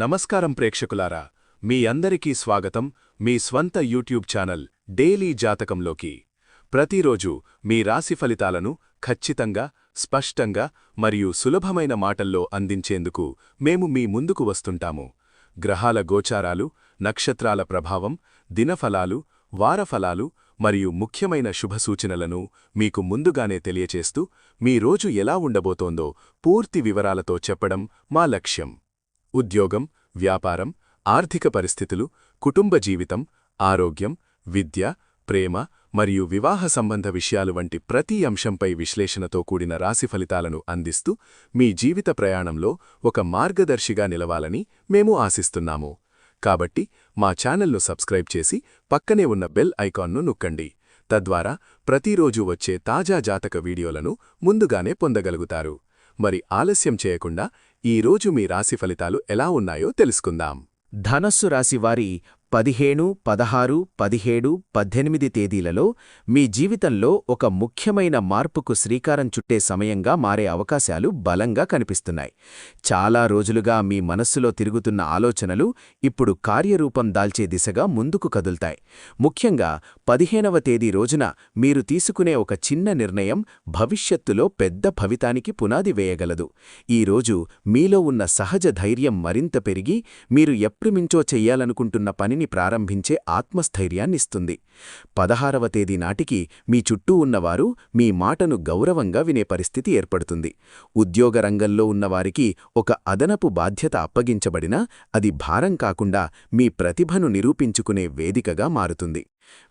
నమస్కారం ప్రేక్షకులారా మీ అందరికీ స్వాగతం మీ స్వంత యూట్యూబ్ ఛానల్ డైలీ జాతకంలోకి. ప్రతిరోజు మీ రాశి ఫలితాలను ఖచ్చితంగా స్పష్టంగా మరియు సులభమైన మాటల్లో అందించేందుకు మేము మీ ముందుకు వస్తుంటాము. గ్రహాల గోచారాలు నక్షత్రాల ప్రభావం దినఫలాలు వారఫలాలు మరియు ముఖ్యమైన శుభసూచనలను మీకు ముందుగానే తెలియచేస్తూ మీ రోజు ఎలా ఉండబోతోందో పూర్తి వివరాలతో చెప్పడం మా లక్ష్యం. ఉద్యోగం వ్యాపారం ఆర్థిక పరిస్థితులు కుటుంబ జీవితం ఆరోగ్యం విద్య ప్రేమ మరియు వివాహ సంబంధ విషయాలు వంటి ప్రతి అంశంపై విశ్లేషణతో కూడిన రాశి ఫలితాలను అందిస్తూ మీ జీవిత ప్రయాణంలో ఒక మార్గదర్శిగా నిలవాలని మేము ఆశిస్తున్నాము. కాబట్టి మా ఛానల్ను సబ్స్క్రైబ్ చేసి పక్కనే ఉన్న బెల్ ఐకాన్ను నొక్కండి. తద్వారా ప్రతిరోజు వచ్చే తాజా జాతక వీడియోలను ముందుగానే పొందగలుగుతారు. మరి ఆలస్యం చేయకుండా ఈరోజు మీ రాశి ఫలితాలు ఎలా ఉన్నాయో తెలుసుకుందాం. ధనస్సు రాశివారి పదిహేను పదహారు పదిహేడు పద్దెనిమిది తేదీలలో మీ జీవితంలో ఒక ముఖ్యమైన మార్పుకు శ్రీకారం చుట్టే సమయంగా మారే అవకాశాలు బలంగా కనిపిస్తున్నాయి. చాలా రోజులుగా మీ మనస్సులో తిరుగుతున్న ఆలోచనలు ఇప్పుడు కార్యరూపం దాల్చే దిశగా ముందుకు కదుల్తాయి. ముఖ్యంగా పదిహేనవ తేదీ రోజున మీరు తీసుకునే ఒక చిన్న నిర్ణయం భవిష్యత్తులో పెద్ద భవితానికి పునాది వేయగలదు. ఈరోజు మీలో ఉన్న సహజ ధైర్యం మరింత పెరిగి మీరు ఎప్రిమించో చెయ్యాలనుకుంటున్న పనిని ప్రారంభించే ఆత్మస్థైర్యాన్నిస్తుంది. పదహారవ తేదీ నాటికి మీ చుట్టూ ఉన్నవారు మీ మాటను గౌరవంగా వినే పరిస్థితి ఏర్పడుతుంది. ఉద్యోగ రంగంలో ఉన్నవారికి ఒక అదనపు బాధ్యత అప్పగించబడినా అది భారం కాకుండా మీ ప్రతిభను నిరూపించుకునే వేదికగా మారుతుంది.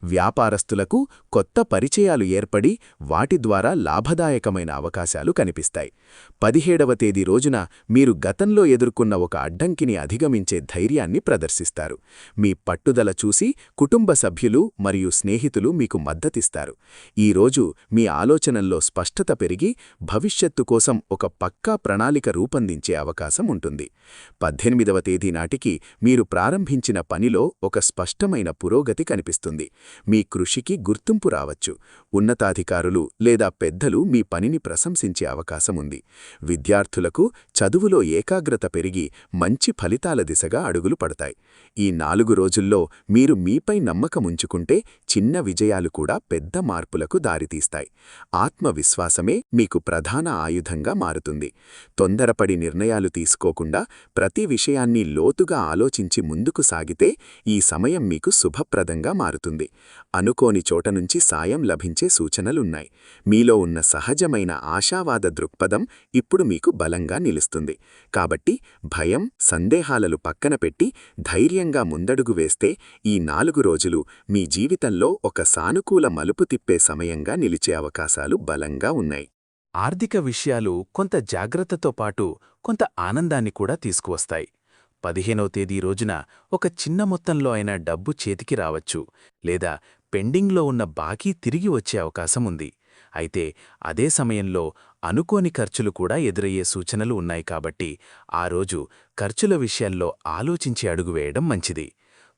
వ్యాపారస్తులకు కొత్త పరిచయాలు ఏర్పడి వాటి ద్వారా లాభదాయకమైన అవకాశాలు కనిపిస్తాయి. పదిహేడవ తేదీ రోజున మీరు గతంలో ఎదుర్కొన్న ఒక అడ్డంకిని అధిగమించే ధైర్యాన్ని ప్రదర్శిస్తారు. మీ పట్టుదల చూసి కుటుంబ సభ్యులు మరియు స్నేహితులు మీకు మద్దతిస్తారు. ఈరోజు మీ ఆలోచనల్లో స్పష్టత పెరిగి భవిష్యత్తు కోసం ఒక పక్కా ప్రణాళిక రూపొందించే అవకాశం ఉంటుంది. పద్దెనిమిదవ తేదీ నాటికి మీరు ప్రారంభించిన పనిలో ఒక స్పష్టమైన పురోగతి కనిపిస్తుంది. మీ కృషికి గుర్తింపు రావచ్చు. ఉన్నతాధికారులు లేదా పెద్దలు మీ పనిని ప్రశంసించే అవకాశం ఉంది. విద్యార్థులకు చదువులో ఏకాగ్రత పెరిగి మంచి ఫలితాల దిశగా అడుగులు పడతాయి. ఈ నాలుగు రోజుల్లో మీరు మీపై నమ్మకముంచుకుంటే చిన్న విజయాలు కూడా పెద్ద మార్పులకు దారితీస్తాయి. ఆత్మవిశ్వాసమే మీకు ప్రధాన ఆయుధంగా మారుతుంది. తొందరపడి నిర్ణయాలు తీసుకోకుండా ప్రతి విషయాన్ని లోతుగా ఆలోచించి ముందుకు సాగితే ఈ సమయం మీకు శుభప్రదంగా మారుతుంది. అనుకోని చోట నుంచి సాయం లభించే సూచనలున్నాయి. మీలో ఉన్న సహజమైన ఆశావాద దృక్పథం ఇప్పుడు మీకు బలంగా నిలుస్తుంది. కాబట్టి భయం సందేహాలలు పక్కన పెట్టి ధైర్యంగా ముందడుగు వేస్తే ఈ నాలుగు రోజులు మీ జీవితంలో ఒక సానుకూల మలుపు తిప్పే సమయంగా నిలిచే అవకాశాలు బలంగా ఉన్నాయి. ఆర్థిక విషయాలు కొంత జాగ్రత్తతో పాటు కొంత ఆనందాన్ని కూడా తీసుకువస్తాయి. పదిహేనవ తేదీ రోజున ఒక చిన్న మొత్తంలో అయిన డబ్బు చేతికి రావచ్చు లేదా పెండింగ్లో ఉన్న బాకీ తిరిగి వచ్చే అవకాశం ఉంది. అయితే అదే సమయంలో అనుకోని ఖర్చులు కూడా ఎదురయ్యే సూచనలు ఉన్నాయి కాబట్టి ఆ రోజు ఖర్చుల విషయాల్లో ఆలోచించి అడుగువేయడం మంచిది.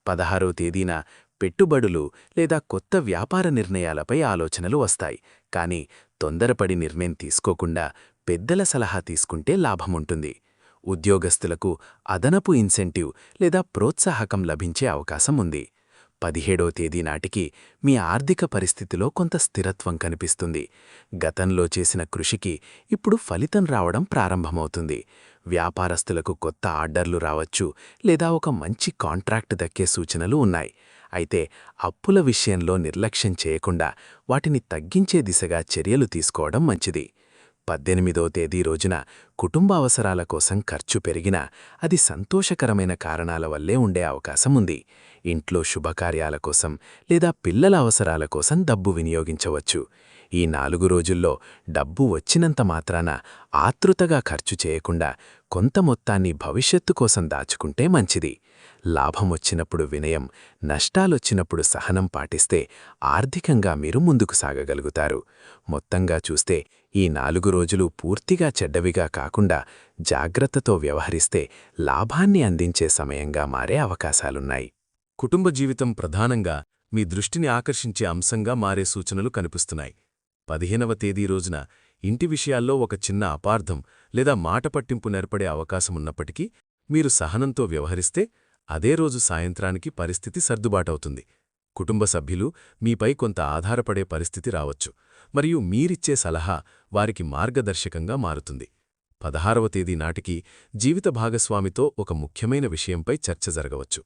పదహారవ తేదీన పెట్టుబడులు లేదా కొత్త వ్యాపార నిర్ణయాలపై ఆలోచనలు వస్తాయి. కానీ తొందరపడి నిర్ణయం తీసుకోకుండా పెద్దల సలహా తీసుకుంటే లాభముంటుంది ఉద్యోగస్తులకు అదనపు ఇన్సెంటివ్ లేదా ప్రోత్సాహకం లభించే అవకాశం ఉంది. పదిహేడో తేదీ నాటికి మీ ఆర్థిక పరిస్థితిలో కొంత స్థిరత్వం కనిపిస్తుంది. గతంలో చేసిన కృషికి ఇప్పుడు ఫలితం రావడం ప్రారంభమవుతుంది. వ్యాపారస్తులకు కొత్త ఆర్డర్లు రావచ్చు లేదా ఒక మంచి కాంట్రాక్ట్ దక్కే సూచనలు ఉన్నాయి. అయితే అప్పుల విషయంలో నిర్లక్ష్యం చేయకుండా వాటిని తగ్గించే దిశగా చర్యలు తీసుకోవడం మంచిది. పద్దెనిమిదో తేదీ రోజున కుటుంబ అవసరాల కోసం ఖర్చు పెరిగినా అది సంతోషకరమైన కారణాల వల్లే ఉండే అవకాశం ఉంది. ఇంట్లో శుభకార్యాల కోసం లేదా పిల్లల అవసరాల కోసం డబ్బు వినియోగించవచ్చు. ఈ నాలుగు రోజుల్లో డబ్బు వచ్చినంత మాత్రాన ఆతృతగా ఖర్చు చేయకుండా కొంత మొత్తాన్ని భవిష్యత్తు కోసం దాచుకుంటే మంచిది. లాభం వచ్చినప్పుడు వినయం నష్టాలొచ్చినప్పుడు సహనం పాటిస్తే ఆర్థికంగా మీరు ముందుకు సాగగలుగుతారు. మొత్తంగా చూస్తే ఈ నాలుగు రోజులు పూర్తిగా చెడ్డవిగా కాకుండా జాగ్రత్తతో వ్యవహరిస్తే లాభాన్ని అందించే సమయంగా మారే అవకాశాలున్నాయి. కుటుంబ జీవితం ప్రధానంగా మీ దృష్టిని ఆకర్షించే అంశంగా మారే సూచనలు కనిపిస్తున్నాయి. పదిహేనవ తేదీ రోజున ఇంటి విషయాల్లో ఒక చిన్న అపార్థం లేదా మాట పట్టింపు నెరపడే అవకాశమున్నప్పటికీ మీరు సహనంతో వ్యవహరిస్తే అదే రోజు సాయంత్రానికి పరిస్థితి సర్దుబాటవుతుంది. కుటుంబ సభ్యులు మీపై కొంత ఆధారపడే పరిస్థితి రావచ్చు మరియు మీరిచ్చే సలహా వారికి మార్గదర్శకంగా మారుతుంది. పదహారవ తేదీ నాటికి జీవిత భాగస్వామితో ఒక ముఖ్యమైన విషయంపై చర్చ జరగవచ్చు.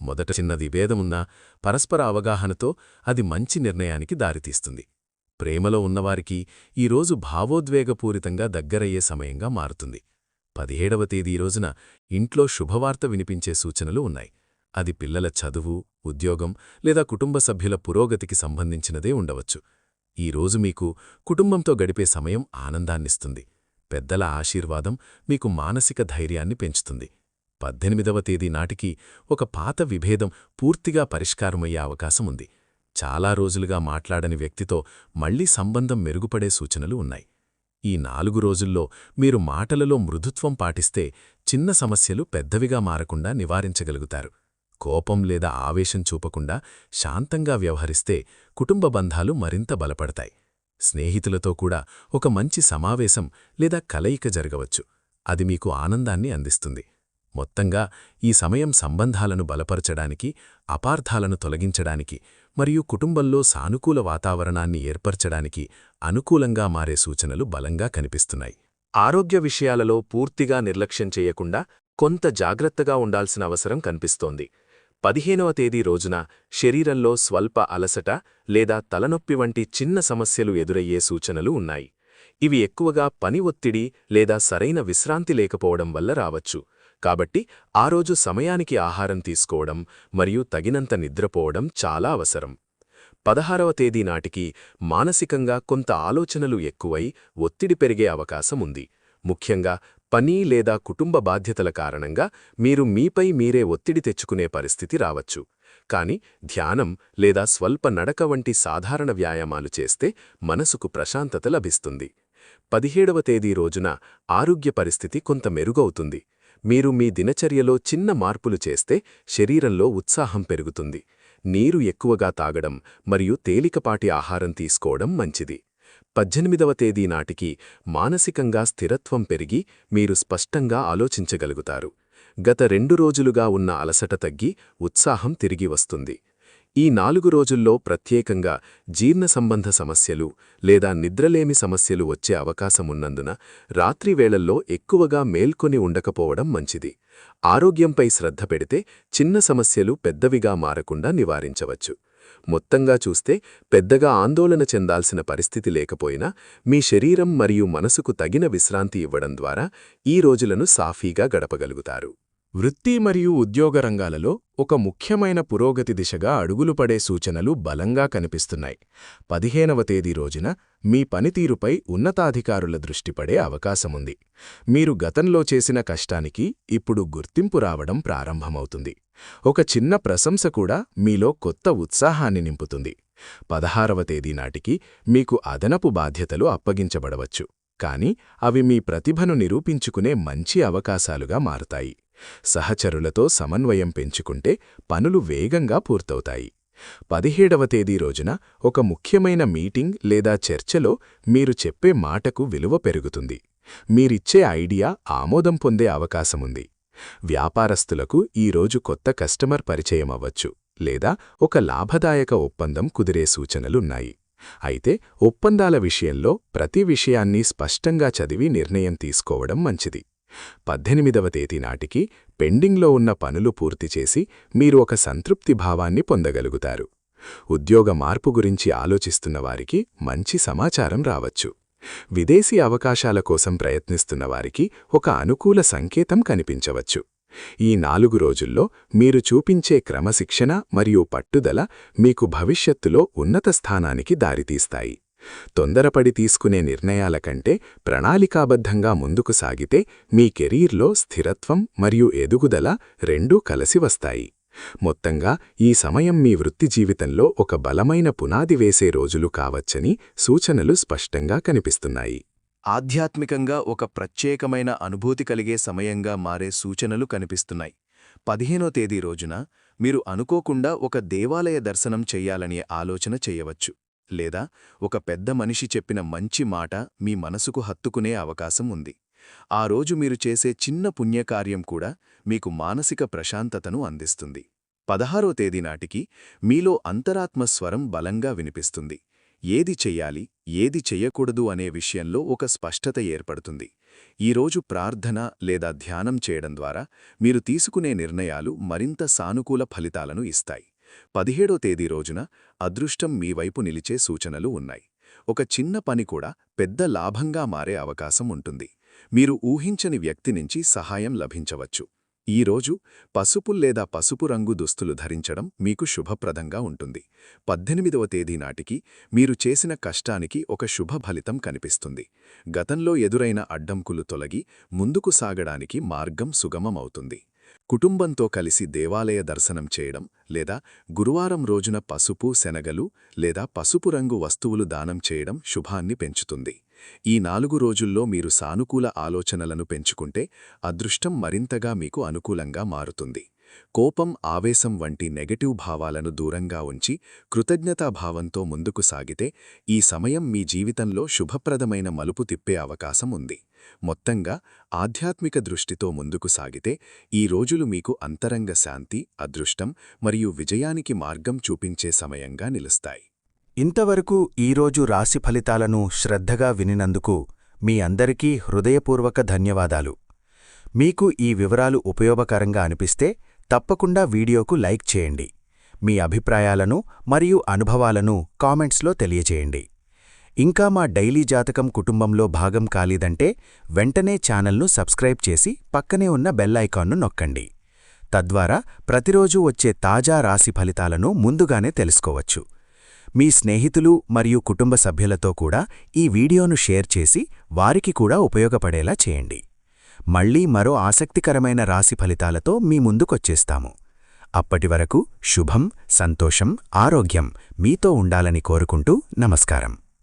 మొదట చిన్నది భేదమున్నా పరస్పర అవగాహనతో అది మంచి నిర్ణయానికి దారితీస్తుంది. ప్రేమలో ఉన్నవారికి ఈరోజు భావోద్వేగపూరితంగా దగ్గరయ్యే సమయంగా మారుతుంది. పదిహేడవ తేదీ రోజున ఇంట్లో శుభవార్త వినిపించే సూచనలు ఉన్నాయి. అది పిల్లల చదువు ఉద్యోగం లేదా కుటుంబ సభ్యుల పురోగతికి సంబంధించినదే ఉండవచ్చు. ఈరోజు మీకు కుటుంబంతో గడిపే సమయం ఆనందాన్నిస్తుంది. పెద్దల ఆశీర్వాదం మీకు మానసిక ధైర్యాన్ని పెంచుతుంది. పద్దెనిమిదవ తేదీ నాటికి ఒక పాత విభేదం పూర్తిగా పరిష్కారమయ్యే అవకాశం ఉంది. చాలా రోజులుగా మాట్లాడని వ్యక్తితో మళ్ళీ సంబంధం మెరుగుపడే సూచనలు ఉన్నాయి. ఈ నాలుగు రోజుల్లో మీరు మాటలలో మృదుత్వం పాటిస్తే చిన్న సమస్యలు పెద్దవిగా మారకుండా నివారించగలుగుతారు. కోపం లేదా ఆవేశం చూపకుండా శాంతంగా వ్యవహరిస్తే కుటుంబ బంధాలు మరింత బలపడతాయి. స్నేహితులతో కూడా ఒక మంచి సమావేశం లేదా కలయిక జరగవచ్చు. అది మీకు ఆనందాన్ని అందిస్తుంది. మొత్తంగా ఈ సమయం సంబంధాలను బలపరచడానికి అపార్థాలను తొలగించడానికి మరియు కుటుంబంలో సానుకూల వాతావరణాన్ని ఏర్పరచడానికి అనుకూలంగా మారే సూచనలు బలంగా కనిపిస్తున్నాయి. ఆరోగ్య విషయాలలో పూర్తిగా నిర్లక్ష్యం చేయకుండా కొంత జాగ్రత్తగా ఉండాల్సిన అవసరం కనిపిస్తోంది. పదిహేనవ తేదీ రోజున శరీరంలో స్వల్ప అలసట లేదా తలనొప్పి వంటి చిన్న సమస్యలు ఎదురయ్యే సూచనలు ఉన్నాయి. ఇవి ఎక్కువగా పని ఒత్తిడి లేదా సరైన విశ్రాంతి లేకపోవడం వల్ల రావచ్చు. కాబట్టి ఆ రోజు సమయానికి ఆహారం తీసుకోవడం మరియు తగినంత నిద్రపోవడం చాలా అవసరం. పదహారవ తేదీ నాటికి మానసికంగా కొంత ఆలోచనలు ఎక్కువై ఒత్తిడి పెరిగే అవకాశం ఉంది. ముఖ్యంగా పని లేదా కుటుంబ బాధ్యతల కారణంగా మీరు మీపై మీరే ఒత్తిడి తెచ్చుకునే పరిస్థితి రావచ్చు. కాని ధ్యానం లేదా స్వల్ప నడక వంటి సాధారణ వ్యాయామాలు చేస్తే మనసుకు ప్రశాంతత లభిస్తుంది. పదిహేడవ తేదీ రోజున ఆరోగ్య పరిస్థితి కొంత మెరుగవుతుంది. మీరు మీ దినచర్యలో చిన్న మార్పులు చేస్తే శరీరంలో ఉత్సాహం పెరుగుతుంది. నీరు ఎక్కువగా తాగడం మరియు తేలికపాటి ఆహారం తీసుకోవడం మంచిది. పద్దెనిమిదవ తేదీ నాటికి మానసికంగా స్థిరత్వం పెరిగి మీరు స్పష్టంగా ఆలోచించగలుగుతారు. గత రెండు రోజులుగా ఉన్న అలసట తగ్గి ఉత్సాహం తిరిగి వస్తుంది. ఈ నాలుగు రోజుల్లో ప్రత్యేకంగా జీర్ణ సంబంధ సమస్యలు లేదా నిద్రలేమి సమస్యలు వచ్చే అవకాశమున్నందున రాత్రివేళల్లో ఎక్కువగా మేల్కొని ఉండకపోవడం మంచిది. ఆరోగ్యంపై శ్రద్ధ పెడితే చిన్న సమస్యలు పెద్దవిగా మారకుండా నివారించవచ్చు. మొత్తంగా చూస్తే పెద్దగా ఆందోళన చెందాల్సిన పరిస్థితి లేకపోయినా మీ శరీరం మరియు మనసుకు తగిన విశ్రాంతి ఇవ్వడం ద్వారా ఈ రోజులను సాఫీగా గడపగలుగుతారు. వృత్తి మరియు ఉద్యోగ రంగాలలో ఒక ముఖ్యమైన పురోగతి దిశగా అడుగులు పడే సూచనలు బలంగా కనిపిస్తున్నాయి. పదిహేనవ తేదీ రోజున మీ పనితీరుపై ఉన్నతాధికారుల దృష్టిపడే అవకాశముంది. మీరు గతంలో చేసిన కష్టానికి ఇప్పుడు గుర్తింపు రావడం ప్రారంభమవుతుంది. ఒక చిన్న ప్రశంస కూడా మీలో కొత్త ఉత్సాహాన్ని నింపుతుంది. పదహారవ తేదీ నాటికి మీకు అదనపు బాధ్యతలు అప్పగించబడవచ్చు కాని అవి మీ ప్రతిభను నిరూపించుకునే మంచి అవకాశాలుగా మారతాయి. సహచరులతో సమన్వయం పెంచుకుంటే పనులు వేగంగా పూర్తవుతాయి. పదిహేడవ తేదీ రోజున ఒక ముఖ్యమైన మీటింగ్ లేదా చర్చలో మీరు చెప్పే మాటకు విలువ పెరుగుతుంది. మీరిచ్చే ఐడియా ఆమోదం పొందే అవకాశముంది. వ్యాపారస్తులకు ఈరోజు కొత్త కస్టమర్ పరిచయం అవ్వచ్చు లేదా ఒక లాభదాయక ఒప్పందం కుదిరే సూచనలున్నాయి. అయితే ఒప్పందాల విషయంలో ప్రతి విషయాన్ని స్పష్టంగా చదివి నిర్ణయం తీసుకోవడం మంచిది. పద్దెనిమిదవ తేదీ నాటికి పెండింగ్లో ఉన్న పనులు పూర్తి చేసి మీరు ఒక సంతృప్తి భావాన్ని పొందగలుగుతారు. ఉద్యోగ మార్పు గురించి ఆలోచిస్తున్న వారికి మంచి సమాచారం రావచ్చు. విదేశీ అవకాశాల కోసం ప్రయత్నిస్తున్న వారికి ఒక అనుకూల సంకేతం కనిపించవచ్చు. ఈ నాలుగు రోజుల్లో మీరు చూపించే క్రమశిక్షణ మరియు పట్టుదల మీకు భవిష్యత్తులో ఉన్నత స్థానానికి దారితీస్తాయి. తొందరపడి తీసుకునే నిర్ణయాల కంటే ప్రణాళికాబద్ధంగా ముందుకు సాగితే మీ కెరీర్లో స్థిరత్వం మరియు ఎదుగుదల రెండూ కలసి వస్తాయి. మొత్తంగా ఈ సమయం మీ వృత్తి జీవితంలో ఒక బలమైన పునాది వేసే రోజులు కావచ్చని సూచనలు స్పష్టంగా కనిపిస్తున్నాయి. ఆధ్యాత్మికంగా ఒక ప్రత్యేకమైన అనుభూతి కలిగే సమయంగా మారే సూచనలు కనిపిస్తున్నాయి. పదిహేనో తేదీ రోజున మీరు అనుకోకుండా ఒక దేవాలయ దర్శనం చెయ్యాలనే ఆలోచన చెయ్యవచ్చు లేదా ఒక పెద్ద మనిషి చెప్పిన మంచి మాట మీ మనసుకు హత్తుకునే అవకాశం ఉంది. ఆ రోజు మీరు చేసే చిన్న పుణ్యకార్యం కూడా మీకు మానసిక ప్రశాంతతను అందిస్తుంది. పదహారో తేదీ నాటికి మీలో అంతరాత్మ స్వరం బలంగా వినిపిస్తుంది. ఏది చెయ్యాలి ఏది చెయ్యకూడదు అనే విషయంలో ఒక స్పష్టత ఏర్పడుతుంది. ఈరోజు ప్రార్థన లేదా ధ్యానం చేయడం ద్వారా మీరు తీసుకునే నిర్ణయాలు మరింత సానుకూల ఫలితాలను ఇస్తాయి. పదిహేడో తేదీ రోజున అదృష్టం మీ వైపు నిలిచే సూచనలు ఉన్నాయి. ఒక చిన్న పని కూడా పెద్ద లాభంగా మారే అవకాశం ఉంటుంది. మీరు ఊహించని వ్యక్తి నుంచి సహాయం లభించవచ్చు. ఈరోజు పసుపు లేదా పసుపు రంగు దుస్తులు ధరించడం మీకు శుభప్రదంగా ఉంటుంది. పద్దెనిమిదవ తేదీ నాటికి మీరు చేసిన కష్టానికి ఒక శుభ ఫలితం కనిపిస్తుంది. గతంలో ఎదురైన అడ్డంకులు తొలగి ముందుకు సాగడానికి మార్గం సుగమమవుతుంది. కుటుంబంతో కలిసి దేవాలయ దర్శనం చేయడం లేదా గురువారం రోజున పసుపు శనగలు లేదా పసుపు రంగు వస్తువులు దానం చేయడం శుభాన్ని పెంచుతుంది. ఈ నాలుగు రోజుల్లో మీరు సానుకూల ఆలోచనలను పెంచుకుంటే అదృష్టం మరింతగా మీకు అనుకూలంగా మారుతుంది. కోపం ఆవేశం వంటి నెగటివ్ భావాలను దూరంగా ఉంచి కృతజ్ఞతాభావంతో ముందుకు సాగితే ఈ సమయం మీ జీవితంలో శుభప్రదమైన మలుపు తిప్పే అవకాశం ఉంది. మొత్తంగా ఆధ్యాత్మిక దృష్టితో ముందుకు సాగితే ఈ రోజులు మీకు అంతరంగ శాంతి అదృష్టం మరియు విజయానికి మార్గం చూపించే సమయంగా నిలుస్తాయి. ఇంతవరకు ఈరోజు రాశి ఫలితాలను శ్రద్ధగా వినినందుకు మీ అందరికీ హృదయపూర్వక ధన్యవాదాలు. మీకు ఈ వివరాలు ఉపయోగకరంగా అనిపిస్తే తప్పకుండా వీడియోకు లైక్ చేయండి. మీ అభిప్రాయాలను మరియు అనుభవాలను కామెంట్స్లో తెలియజేయండి. ఇంకా మా డైలీ జాతకం కుటుంబంలో భాగం కాలేదంటే వెంటనే ఛానల్ను సబ్స్క్రైబ్ చేసి పక్కనే ఉన్న బెల్లైకాన్ను నొక్కండి. తద్వారా ప్రతిరోజూ వచ్చే తాజా రాశి ఫలితాలను ముందుగానే తెలుసుకోవచ్చు. మీ స్నేహితులు మరియు కుటుంబ సభ్యులతో కూడా ఈ వీడియోను షేర్ చేసి వారికి కూడా ఉపయోగపడేలా చేయండి. మళ్ళీ మరో ఆసక్తికరమైన రాశి ఫలితాలతో మీ ముందుకొచ్చేస్తాము. అప్పటివరకు శుభం సంతోషం ఆరోగ్యం మీతో ఉండాలని కోరుకుంటూ నమస్కారం.